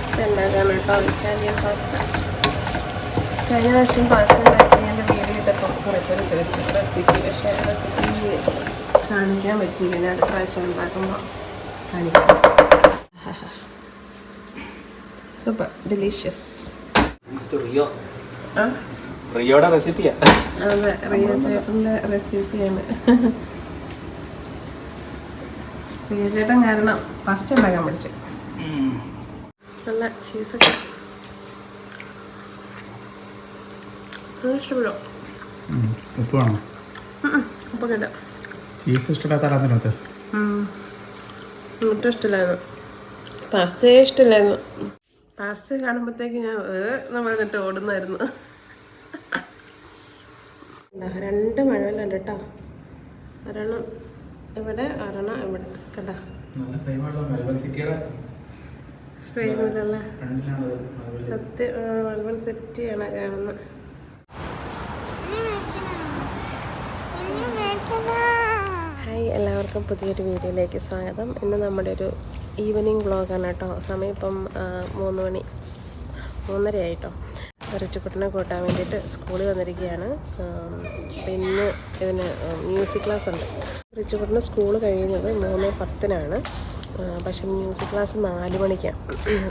Pasta ഉണ്ടാക്കാൻ കേട്ടോ. Italian pasta. കഴിഞ്ഞ പ്രാവശ്യം പാസ്ത ഉണ്ടാക്കി എന്റെ ഇട്ടപ്പോൾ കുറച്ചൊരു ചോദിച്ചു റെസിപ്പി പക്ഷേ റെസിപ്പി കാണിക്കാൻ പറ്റിയില്ല. ഞാൻ അടുത്ത പ്രാവശ്യം ഉണ്ടാക്കുമ്പോൾ കാണിക്കാം. സൂപ്പർ ഡെലീഷ്യസ് റിയോയുടെ റെസിപ്പിയാ അതെ റിയോ ചേട്ടന്റെ റെസിപ്പിയാണ് റിയോ ചേട്ടൻ കാരണം പാസ്ത ഉണ്ടാക്കാൻ പഠിച്ചു. നല്ല ചീസൊക്കെ. ഇഷ്ടപ്പെടും. ഉപ്പ് വേണോ ഉപ്പ് കേട്ടോ ചീസ് ഇഷ്ടമില്ലാത്ത ഒട്ടും ഇഷ്ടമില്ലായിരുന്നു. പാസ്തയെ ഇഷ്ടമില്ലായിരുന്നു. പാസ്ത കാണുമ്പോഴത്തേക്ക് ഞാൻ നമ്മൾ എന്നിട്ട് ഓടുന്നായിരുന്നു. രണ്ട് മഴവെള്ളം കേട്ടോ. ഒരെണ്ണം ഇവിടെ ഒരെണ്ണം ഇവിടെ. കേട്ടോ നല്ല സത്യം മെൽബൺ സെറ്റ് മലബൺ സെറ്റിയാണ് കാണുന്നത്. ഹായ് എല്ലാവർക്കും പുതിയൊരു വീഡിയോയിലേക്ക് സ്വാഗതം. ഇന്ന് നമ്മുടെ ഒരു ഈവനിങ് വ്ളോഗാണ് കേട്ടോ. സമയം ഇപ്പം മൂന്ന് മണി മൂന്നര ആയിട്ടോ. റിച്ചുക്കുട്ടനെ കൂട്ടാൻ വേണ്ടിയിട്ട് സ്കൂളിൽ വന്നിരിക്കുകയാണ്. ഇന്ന് ഇവന് മ്യൂസിക് ക്ലാസ് ഉണ്ട് റിച്ചുക്കുട്ടന് സ്കൂൾ കഴിയുന്നത് മൂന്ന് പത്തിനാണ്. പക്ഷെ മ്യൂസിക് ക്ലാസ് നാല് മണിക്കാണ്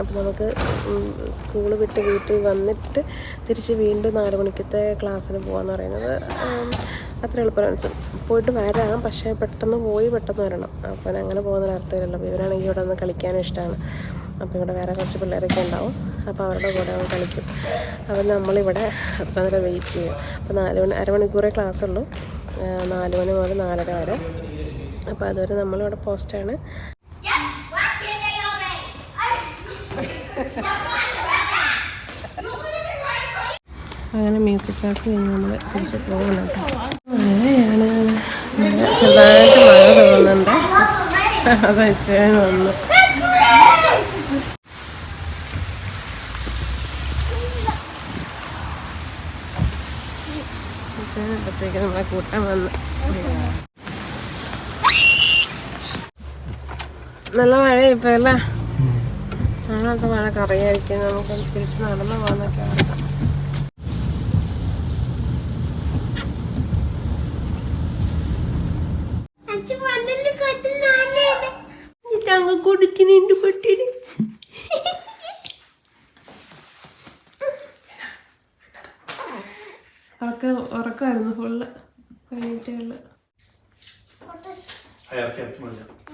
അപ്പോൾ നമുക്ക് സ്കൂൾ വിട്ട് വീട്ടിൽ വന്നിട്ട് തിരിച്ച് വീണ്ടും നാല് മണിക്കത്തെ ക്ലാസ്സിന് പോകാന്ന് പറയുന്നത് അത്ര എളുപ്പമാണ്. പോയിട്ട് വരാം പക്ഷേ പെട്ടെന്ന് പോയി പെട്ടെന്ന് വരണം. അപ്പോൾ അങ്ങനെ പോകുന്നൊരു അർത്ഥമില്ലല്ലോ അപ്പോൾ ഇവരാണെങ്കിൽ ഇവിടെ നിന്ന് കളിക്കാനും ഇഷ്ടമാണ് അപ്പോൾ ഇവിടെ വേറെ കുറച്ച് പിള്ളേരൊക്കെ ഉണ്ടാവും. അപ്പോൾ അവരുടെ കൂടെ അവൻ കളിക്കും. അപ്പം നമ്മളിവിടെ അത്ര നേരം വെയിറ്റ് ചെയ്യും. അപ്പോൾ നാല് മണി അരമണിക്കൂറേ ക്ലാസ് ഉള്ളൂ. നാല് മണി മുതൽ നാലര വരെ. അപ്പോൾ അതുവരെ നമ്മളിവിടെ പോസ്റ്റാണ് അങ്ങനെ മ്യൂസിക് ക്ലാസ് കഴിഞ്ഞ് നമ്മൾ തിരിച്ച് പോകുന്നുണ്ട് അങ്ങനെയാണ് ചെറുതായിട്ട് മഴ തോന്നുന്നുണ്ട് അത് വന്നു. അപ്പോഴത്തേക്ക് നമ്മളെ കൂട്ടാൻ വന്നു. നല്ല മഴ ഇപ്പൊ അല്ലേ? ഞങ്ങളൊക്കെ മഴ കറിയായിരിക്കും. നമുക്ക് തിരിച്ച് നടന്നു പോകാന്നൊക്കെ ഉറക്കമായിരുന്നു ഫുള്ള് കഴിഞ്ഞിട്ടേ ഉള്ളു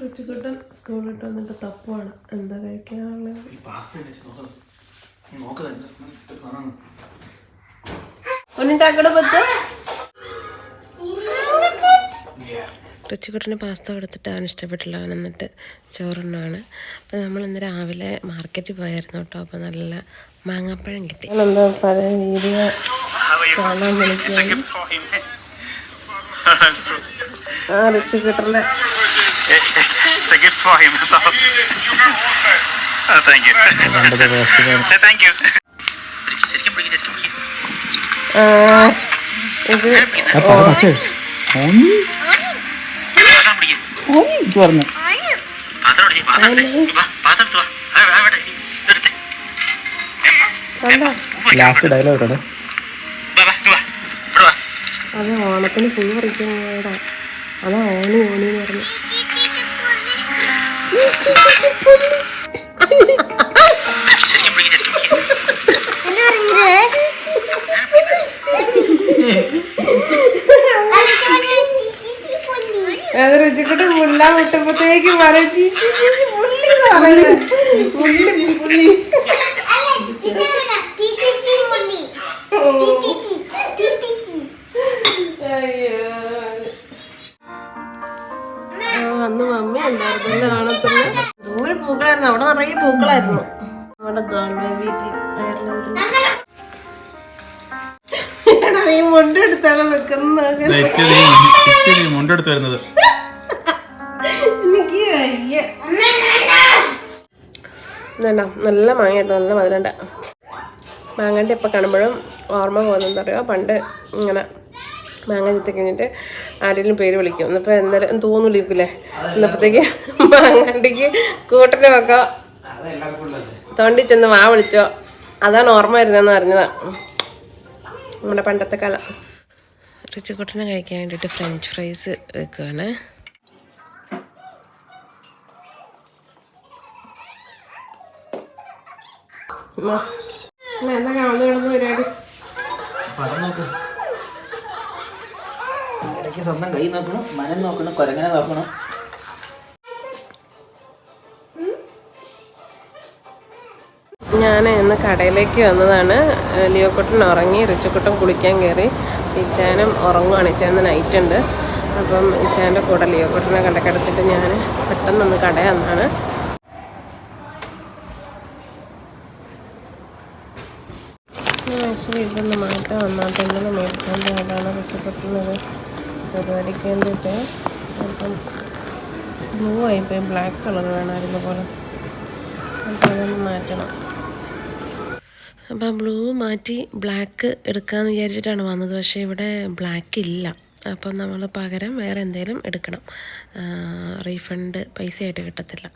ഋഷിക്കുട്ടൻ സ്കൂളിട്ട് വന്നിട്ട് തപ്പുവാണ്. എന്താ കഴിക്കാനുള്ളത്? ഈ പത്ത്. പത്ത് പാസ്ത കൊടുത്തിട്ട് അവൻ ഇഷ്ടപ്പെട്ടില്ല അവൻ എന്നിട്ട് ചോറുണ്ണാണ് അപ്പോൾ നമ്മൾ ഇന്ന് രാവിലെ മാർക്കറ്റിൽ പോയായിരുന്നു കേട്ടോ അപ്പോൾ നല്ല മാങ്ങാപ്പഴം കിട്ടി എന്താ പഴയ വീഡിയോ കാണാൻ വിളിക്കുകയാണ് ആ ഋച്ചിക്കുട്ടന്റെ It's a gift for him. So. oh, thank you. Say thank you. ശരിക്കും പിടിക്ക്, ശരിക്കും പിടിക്ക്. ഇത് ഏ, പറഞ്ഞു ലാസ്റ്റ് ഡയലോഗ്. അത് ഓണത്തിന് ഫുൾ പറിക്കുന്നതാ അതാ ഓണി ഓണി എന്ന് പറഞ്ഞു. രുചിക്കുട്ടി മുല്ല മുട്ടുമ്പത്തേക്ക് പറയും ചീച്ചി ചീച്ചി പുള്ളി എന്ന് പറയുന്നത്. പുള്ളി പുള്ളി അന്ന് മമ്മി ഉണ്ടായിരുന്നല്ലോ കാണത്തില്ല. ദൂരെ പൂക്കളായിരുന്നു. അവിടെ നിറയെ പൂക്കളായിരുന്നു. അവിടെ ഗാൾവേ വീട്ടിൽ അയർലൻഡിൽ നീ മുണ്ടെടുത്താണ് നിൽക്കുന്നത്. മുണ്ടെടുത്ത് വരുന്നത്. ഇതല്ല നല്ല മാങ്ങ കേട്ടോ നല്ല മധുരണ്ട മാങ്ങന്റെ ഇപ്പം കാണുമ്പോഴും ഓർമ്മ പോകുന്നതെന്ന് അറിയോ? പണ്ട് ഇങ്ങനെ മാങ്ങ ചെത്തി കഴിഞ്ഞിട്ട് ആരെങ്കിലും പേര് വിളിക്കും. എന്നിപ്പോൾ എന്തായാലും തോന്നില്ലേ എന്നപ്പോഴത്തേക്ക് മാങ്ങാണ്ടിക്ക് കൂട്ടിന് വെക്കോ. തോണ്ടി ചെന്ന് വാ വിളിച്ചോ. അതാണ് ഓർമ്മ വരുന്നതെന്ന് പറഞ്ഞതാ. നമ്മുടെ പണ്ടത്തെ കാലം. റിച്ചുകുട്ടനെ കഴിക്കാൻ വേണ്ടിയിട്ട് ഫ്രഞ്ച് ഫ്രൈസ് വെക്കുകയാണ് എന്താ കാണുന്ന കിടന്ന് പരിപാടി? പടം നോക്ക്. ഇടയ്ക്ക് സ്വന്തം കൈ നോക്കണം മനം നോക്കണം കൊരങ്ങനെ നോക്കണം. ഞാൻ ഇന്ന് കടയിലേക്ക് വന്നതാണ്. ലിയോക്കുട്ടൻ ഉറങ്ങി റിച്ചുക്കുട്ടൻ കുളിക്കാൻ കയറി. ഇച്ചാനും ഉറങ്ങുവാണ്. ഇച്ചാന്ന് നൈറ്റ് ഉണ്ട്. അപ്പം ഇച്ചാന്റെ കൂടെ ലിയോക്കുട്ടനെ കണ്ടക്കെടുത്തിട്ട് ഞാൻ പെട്ടെന്നൊന്ന് കടയിൽ വന്നാണ് ആക്ച്വലി ഇതൊന്ന് മാറ്റാൻ വന്നാട്ട് ഇന്നലെ മേടിക്കാൻ പോയതാണ് രക്ഷപ്പെട്ടുന്നത് പരിപാടിക്ക് വേണ്ടിയിട്ട് അപ്പം ബ്ലൂ ആയിപ്പോയി ബ്ലാക്ക് കളർ വേണമായിരുന്നു പോലെ. അപ്പോൾ അതൊന്ന് മാറ്റണം. അപ്പം ബ്ലൂ മാറ്റി ബ്ലാക്ക് എടുക്കാമെന്ന് വിചാരിച്ചിട്ടാണ് വന്നത്. പക്ഷേ ഇവിടെ ബ്ലാക്ക് ഇല്ല. അപ്പം നമ്മൾ പകരം വേറെ എന്തെങ്കിലും എടുക്കണം. റീഫണ്ട് പൈസയായിട്ട് കിട്ടത്തില്ല.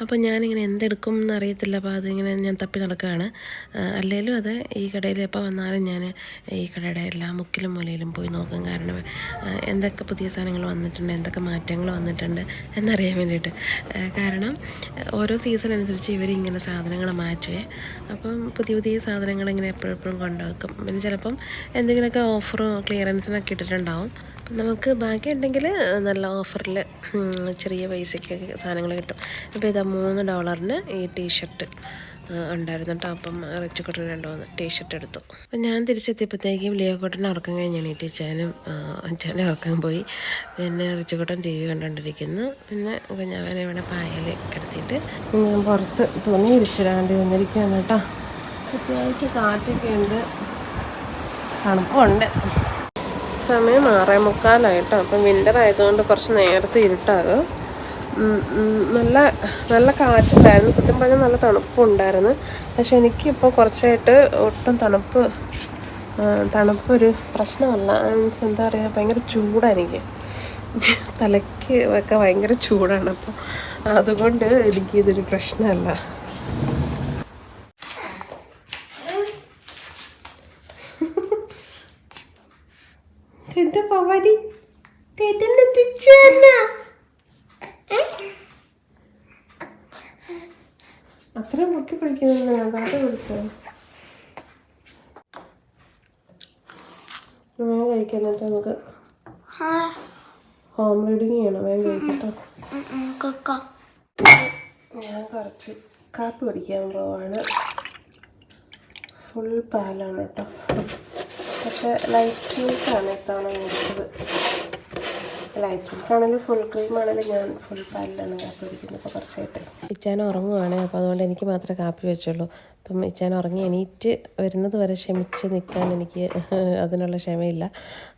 അപ്പോൾ ഞാനിങ്ങനെ എന്തെടുക്കും എന്നറിയത്തില്ല. അപ്പോൾ അതിങ്ങനെ ഞാൻ തപ്പി നടക്കുകയാണ്. അല്ലെങ്കിലും അത് ഈ കടയിൽ എപ്പോൾ വന്നാലും ഞാൻ ഈ കടയുടെ എല്ലാ മുക്കിലും മൂലയിലും പോയി നോക്കും. കാരണം എന്തൊക്കെ പുതിയ സാധനങ്ങൾ വന്നിട്ടുണ്ട് എന്തൊക്കെ മാറ്റങ്ങൾ വന്നിട്ടുണ്ട് എന്നറിയാൻ വേണ്ടിയിട്ട്. കാരണം ഓരോ സീസൺ അനുസരിച്ച് ഇവരിങ്ങനെ സാധനങ്ങൾ മാറ്റുവേ. അപ്പം പുതിയ പുതിയ സാധനങ്ങൾ ഇങ്ങനെ എപ്പോഴും കൊണ്ടുവെക്കും പിന്നെ ചിലപ്പം എന്തെങ്കിലുമൊക്കെ ഓഫറും ക്ലിയറൻസിനൊക്കെ ഇട്ടിട്ടുണ്ടാവും. അപ്പം നമുക്ക് ബാക്കി ഉണ്ടെങ്കിൽ നല്ല ഓഫറിൽ ചെറിയ പൈസയ്ക്കൊക്കെ സാധനങ്ങൾ കിട്ടും. അപ്പോൾ ഇതാ മൂന്ന് ഡോളറിന് ഈ ടീഷർട്ട് ഉണ്ടായിരുന്നു കേട്ടോ അപ്പം റിച്ച് കോട്ടൺ രണ്ടോന്ന് ടീഷർട്ട് എടുത്തു. അപ്പം ഞാൻ തിരിച്ചെത്തിയപ്പോഴത്തേക്കും ലിയോ കോട്ടൺ ഉറക്കം കഴിഞ്ഞാണ് ഈ ടീച്ചാനും അച്ഛനും ഉറക്കം പോയി. പിന്നെ റിച്ച് കോട്ടൺ ടി വി കണ്ടുകൊണ്ടിരിക്കുന്നു. പിന്നെ കുഞ്ഞാവനെ ഇവിടെ പായൽ കിടത്തിയിട്ട് ഞാൻ പുറത്ത് തുണി വിരിച്ചിടാണ്ട് വന്നിരിക്കുകയാണ് കേട്ടോ. അത്യാവശ്യം കാറ്റൊക്കെ ഉണ്ട്. തണുപ്പുണ്ട്. സമയം ആറേ മുക്കാലായിട്ടോ അപ്പം വിന്റർ ആയതുകൊണ്ട് കുറച്ച് നേരത്തെ ഇരുട്ടാകും. നല്ല നല്ല കാറ്റുണ്ടായിരുന്നു സത്യം പറഞ്ഞാൽ നല്ല തണുപ്പുണ്ടായിരുന്നു. പക്ഷെ എനിക്കിപ്പോൾ കുറച്ചായിട്ട് ഒട്ടും തണുപ്പ് തണുപ്പൊരു പ്രശ്നമല്ല. മീൻസ് എന്താ പറയുക ഭയങ്കര ചൂടാണ് എനിക്ക് തലയ്ക്ക് ഒക്കെ ഭയങ്കര ചൂടാണ്. അപ്പോൾ അതുകൊണ്ട് എനിക്കിതൊരു പ്രശ്നമല്ല. അതാട്ട് പിടിച്ചോ വേഗം കഴിക്കുന്നിട്ട് നമുക്ക് ഹോം റീഡിങ് ചെയ്യണം. വേഗം കഴിക്കട്ടോ. ഞാൻ കുറച്ച് കാപ്പി കുടിക്കാൻ പോവാണ്. ഫുൾ പാലാണ് കേട്ടോ. പക്ഷെ ലൈറ്റ് മിൽക്കാണ് ഇത്തവണ മേടിച്ചത്. ഫുൾ ഞാൻ ഫുൾ ഇച്ചാൻ ഉറങ്ങുവാണ്. അപ്പോൾ അതുകൊണ്ട് എനിക്ക് മാത്രമേ കാപ്പി വെച്ചുള്ളൂ. അപ്പം ഇച്ചാൻ ഉറങ്ങി എണീറ്റ് വരുന്നത് വരെ ക്ഷമിച്ച് നിൽക്കാൻ എനിക്ക് അതിനുള്ള ക്ഷമയില്ല.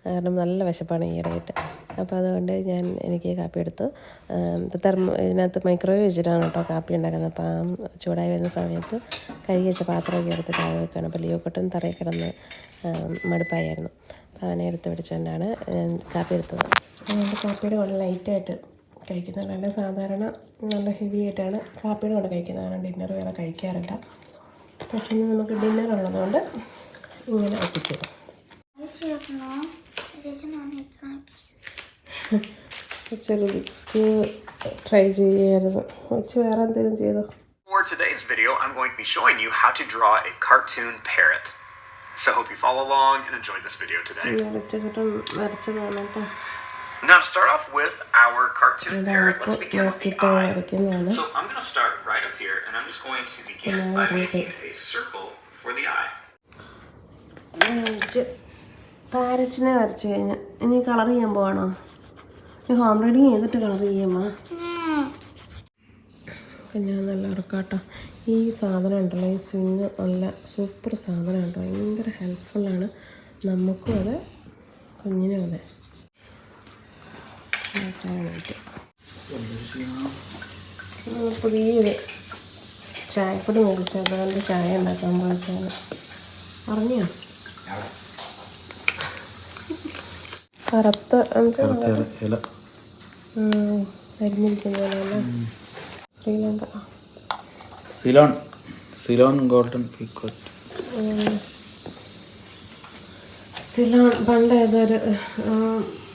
കാരണം നല്ല വിശപ്പാണ് ഈയിടെയായിട്ട് അപ്പോൾ അതുകൊണ്ട് ഞാൻ എനിക്ക് കാപ്പി എടുത്തു. ഇപ്പോൾ തെർമ ഇതിനകത്ത് മൈക്രോവേവ് വെച്ചിട്ടാണ് കേട്ടോ കാപ്പി ഉണ്ടാക്കുന്നത്. അപ്പോൾ ആ ചൂടായി വരുന്ന സമയത്ത് കഴുകി വെച്ച പാത്രമൊക്കെ എടുത്ത് താഴെ വെക്കുകയാണ്. അപ്പോൾ ലിയോ കൊട്ടൻ തറയിൽ കിടന്ന് മടുപ്പായിരുന്നു അവനെ എടുത്ത് പിടിച്ചുകൊണ്ടാണ് കാപ്പി എടുത്തത്. അതുകൊണ്ട് കാപ്പിയുടെ കൂടെ ലൈറ്റായിട്ട് കഴിക്കുന്നത് നല്ല സാധാരണ നല്ല ഹെവി ആയിട്ടാണ് കാപ്പിയുടെ കൂടെ കഴിക്കുന്നത്. ഡിന്നർ വേറെ കഴിക്കാറില്ല. പക്ഷേ ഇന്ന് നമുക്ക് ഡിന്നർ ഉള്ളതുകൊണ്ട് ഇങ്ങനെ ഒപ്പിച്ചു ട്രൈ ചെയ്യായിരുന്നു. വെച്ച് വേറെ എന്തെങ്കിലും ചെയ്തോ? For today's video, I'm going to be showing you how to draw a cartoon parrot. So hope you follow along and enjoy this video today. Now to start off with our cartoon parrot, let's begin with the eye. So I'm going to start right up here, and I'm just going to begin by making a circle for the eye. വരച്ച് പാരറ്റിനെ വരച്ച് കഴിഞ്ഞ് ഇനി colour ചെയ്യാൻ പോവാണോ ഇനി home reading ചെയ്തിട്ട് colour ചെയ്യാമ്മ ഞാൻ നല്ല ഉറക്കാട്ടോ ഈ സാധനം ഉണ്ടല്ലോ ഈ സ്വിങ് നല്ല സൂപ്പർ സാധനം ഉണ്ടോ ഭയങ്കര ഹെൽപ്ഫുള്ളാണ് നമുക്കും അതെ കുഞ്ഞിനും അതെ. ഉം, പുതിയൊരു ചായപ്പൊടി മേടിച്ചത് അതുകൊണ്ട് ചായ ഉണ്ടാക്കാൻ പോയിട്ടാണ് അറിഞ്ഞോ? കറുത്ത എന്നുവെച്ചാൽ ഇല. അരിഞ്ഞിരിക്കുന്ന പോലെ Sri Lanka. Ceylon Ceylon golden pekoe Ceylon പണ്ട് ഏതൊരു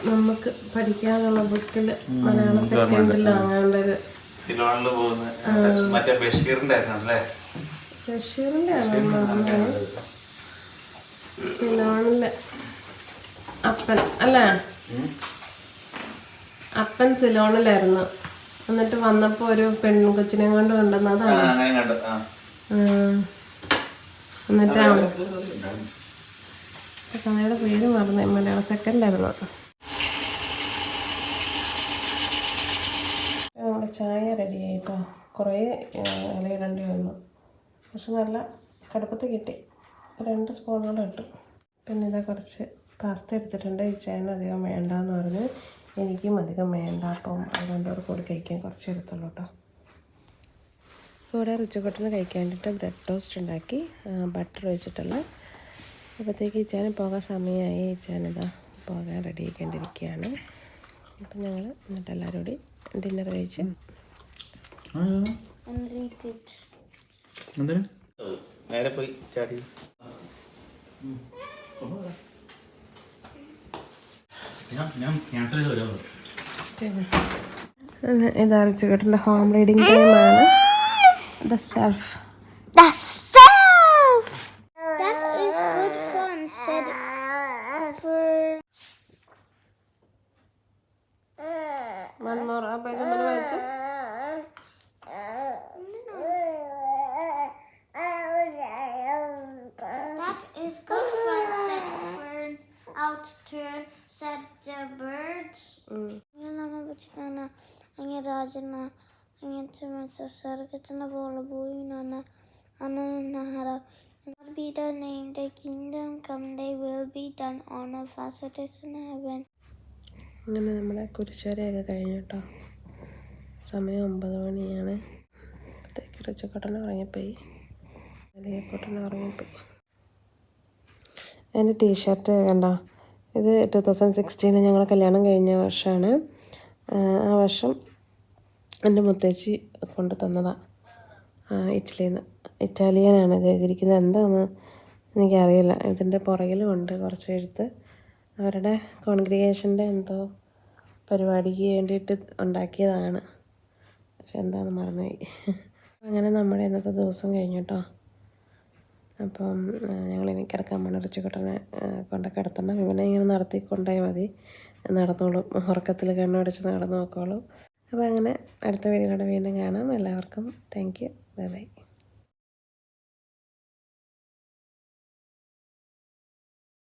നമുക്ക് പഠിക്കാനുള്ള ബുക്കിൽ മലയാള സെക്കൻഡിൽ അങ്ങാണ്ടൊരു സിലോണിൽ പോകുന്ന മറ്റേ ബഷീറിന്റെ അല്ലേ ബഷീറിന്റെ സിലോണിൽ അപ്പൻ അല്ലേ? അപ്പൻ സിലോണിലായിരുന്നു എന്നിട്ട് വന്നപ്പോ ഒരു പെൺകൊച്ചിനെ കൊണ്ട് കൊണ്ടുവന്നതാണ് അങ്ങനെ കണ്ടു. ആ. എന്നിട്ട് കഥയുടെ പേര് മറന്നു. മലയാളം സെക്കൻഡായിരുന്നു നമ്മുടെ ചായ റെഡി ആയിട്ടോ കുറേ ഇലയിടേണ്ടി വന്നു. പക്ഷെ നല്ല കടുപ്പത്ത് കിട്ടി. രണ്ട് സ്പൂണോളം ഇട്ടു. പിന്നെ ഇതാ കുറച്ച് പാസ്ത എടുത്തിട്ടുണ്ട്. ഈ ചേന അധികം വേണ്ടെന്ന് പറഞ്ഞ് എനിക്കും അധികം വേണ്ട. അപ്പം അതുകൊണ്ട് കൂടി കഴിക്കാൻ കുറച്ച് എടുത്തുള്ളൂ കേട്ടോ. കൂടെ റിച്ചുകൊട്ടിന് കഴിക്കാൻ വേണ്ടിയിട്ട് ബ്രെഡ് ടോസ്റ്റ് ഉണ്ടാക്കി ബട്ടർ ഒഴിച്ചിട്ടുള്ള അപ്പോഴത്തേക്ക് ഇച്ചാന് പോകാൻ സമയമായി. ഇച്ചാനിതാ പോകാൻ റെഡി ആയിക്കൊണ്ടിരിക്കുകയാണ്. അപ്പം ഞങ്ങൾ എന്നിട്ട് എല്ലാവരും കൂടി ഡിന്നർ കഴിച്ച്. നേരെ പോയി ചാടി ഞാൻ ക്യാൻസൽ ചെയ്ത് വരാമോ പിന്നെ ഇതാ റിച്ചുകൊട്ടിന്റെ ഹോം റീഡിങ് ടൈമാണ് the self The the birds. അങ്ങനെ അങ്ങനെ രാജന അങ്ങനത്തെ മനസ്സിൽ സർഗത്തിന് പോലെ പോയി നാണ് അനഹര be the name, the kingdom come, they will be done on earth as it is in heaven. അങ്ങനെ നമ്മുടെ കുരിശുവരെയൊക്കെ കഴിഞ്ഞു കേട്ടോ. സമയം ഒമ്പത് മണിയാണ്. അപ്പോഴത്തേക്ക് റിച്ചക്കൊട്ടൻ ഉറങ്ങിപ്പോയി. വലിയക്കൊട്ടൻ ഉറങ്ങിപ്പോയി. എന്റെ ടീഷർട്ട് കണ്ടോ? ഇത് ടു തൗസൻഡ് സിക്സ്റ്റീന് ഞങ്ങൾ കല്യാണം കഴിഞ്ഞ വർഷമാണ്. ആ വർഷം എന്റെ മുത്തേച്ചി കൊണ്ട് തന്നതാണ് ഇറ്റലിയിൽ നിന്ന് ഇറ്റാലിയനാണ് ഇത് എഴുതിയിരിക്കുന്നത്. എന്താണെന്ന് എനിക്കറിയില്ല. ഇതിന്റെ പുറകിലും ഉണ്ട് കുറച്ച് എഴുത്ത്. അവരുടെ കോൺഗ്രിഗേഷന്റെ എന്തോ പരിപാടിക്ക് വേണ്ടിയിട്ട് ഉണ്ടാക്കിയതാണ്. പക്ഷെ എന്താണെന്ന് മറന്നുപോയി. അങ്ങനെ നമ്മുടെ ഇന്നത്തെ ദിവസം കഴിഞ്ഞു കേട്ടോ. അപ്പം ഞങ്ങൾ ഇനി കിടക്കാൻ പോണ റിച്ചുകൊട്ടനെ കൊണ്ട് കിടത്തണം. ഇവനെ ഇങ്ങനെ നടത്തി കൊണ്ടുപോയാൽ മതി. നടന്നോളും. ഉറക്കത്തിൽ കണ്ണടച്ച് നടന്നു നോക്കോളും. അപ്പോൾ അങ്ങനെ അടുത്ത വീഡിയോയിലൂടെ വീണ്ടും കാണാം. എല്ലാവർക്കും താങ്ക് യു ബൈ ബൈ